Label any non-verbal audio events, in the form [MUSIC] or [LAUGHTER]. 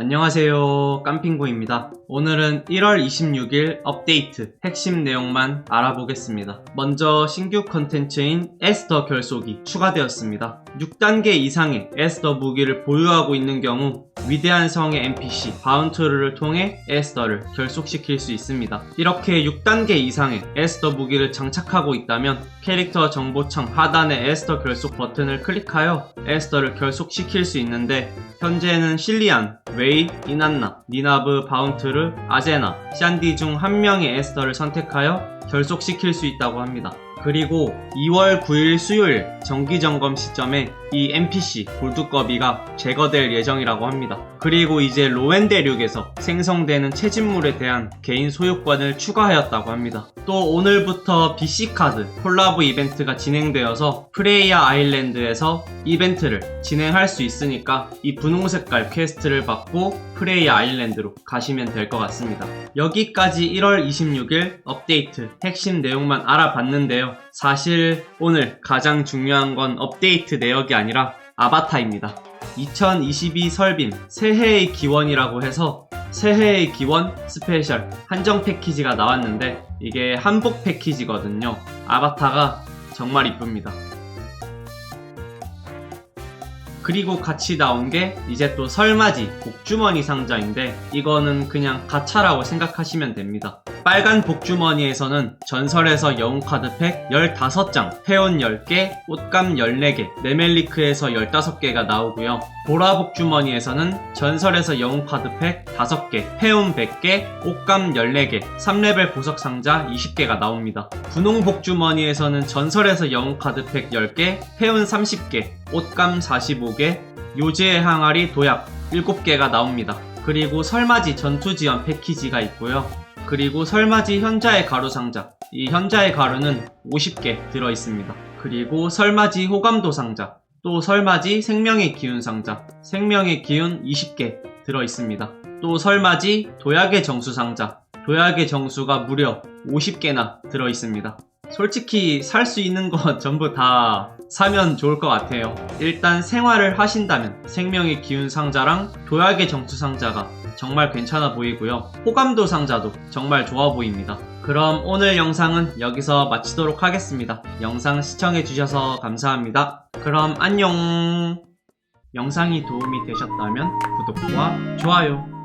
안녕하세요. 깜핑구입니다. 오늘은 1월 26일 업데이트 핵심 내용만 알아보겠습니다. 먼저 신규 컨텐츠인 에스터 결속이 추가되었습니다. 6단계 이상의 에스터 무기를 보유하고 있는 경우 위대한 성의 NPC 바운트를 통해 에스터를 결속시킬 수 있습니다. 이렇게 6단계 이상의 에스터 무기를 장착하고 있다면 캐릭터 정보창 하단의 에스터 결속 버튼을 클릭하여 에스터를 결속시킬 수 있는데 현재는 실리안, 웨이, 이난나, 니나브, 바운트르, 아제나, 샨디 중 한 명의 에스터를 선택하여 결속시킬 수 있다고 합니다. 그리고 2월 9일 수요일 정기 점검 시점에 이 NPC 골두꺼비가 제거될 예정이라고 합니다. 그리고 이제 로엔 대륙에서 생성되는 채집물에 대한 개인 소유권을 추가하였다고 합니다. 또 오늘부터 BC카드 콜라보 이벤트가 진행되어서 프레이야 아일랜드에서 이벤트를 진행할 수 있으니까 이 분홍색깔 퀘스트를 받고 프레이야 아일랜드로 가시면 될 것 같습니다. 여기까지 1월 26일 업데이트 핵심 내용만 알아봤는데요. 사실 오늘 가장 중요한 건 업데이트 내역이 아니라 아바타입니다. 2022 설빔 새해의 기원이라고 해서 새해의 기원 스페셜 한정 패키지가 나왔는데 이게 한복 패키지거든요. 아바타가 정말 이쁩니다. 그리고 같이 나온 게 이제 또 설맞이 복주머니 상자인데 이거는 그냥 가차라고 생각하시면 됩니다. 빨간 복주머니에서는 전설에서 영웅 카드팩 15장, 회원 10개, 옷감 14개, 네멜리크에서 15개가 나오고요. 보라 복주머니에서는 전설에서 영웅 카드팩 5개, 회원 100개, 옷감 14개, 3레벨 보석 상자 20개가 나옵니다. 분홍 복주머니에서는 전설에서 영웅 카드팩 10개, 회원 30개, 옷감 45개, 요지의 항아리 도약 7개가 나옵니다. 그리고 설맞이 전투 지원 패키지가 있고요. 그리고 설맞이 현자의 가루 상자. 이 현자의 가루는 50개 들어 있습니다. 그리고 설맞이 호감도 상자. 또 설맞이 생명의 기운 상자. 생명의 기운 20개 들어 있습니다. 또 설맞이 도약의 정수 상자. 도약의 정수가 무려 50개나 들어 있습니다. 솔직히 살 수 있는 거 [LAUGHS] 전부 다 사면 좋을 것 같아요. 일단 생활을 하신다면 생명의 기운 상자랑 도약의 정수 상자가 정말 괜찮아 보이고요. 호감도 상자도 정말 좋아 보입니다. 그럼 오늘 영상은 여기서 마치도록 하겠습니다. 영상 시청해주셔서 감사합니다. 그럼 안녕! 영상이 도움이 되셨다면 구독과 좋아요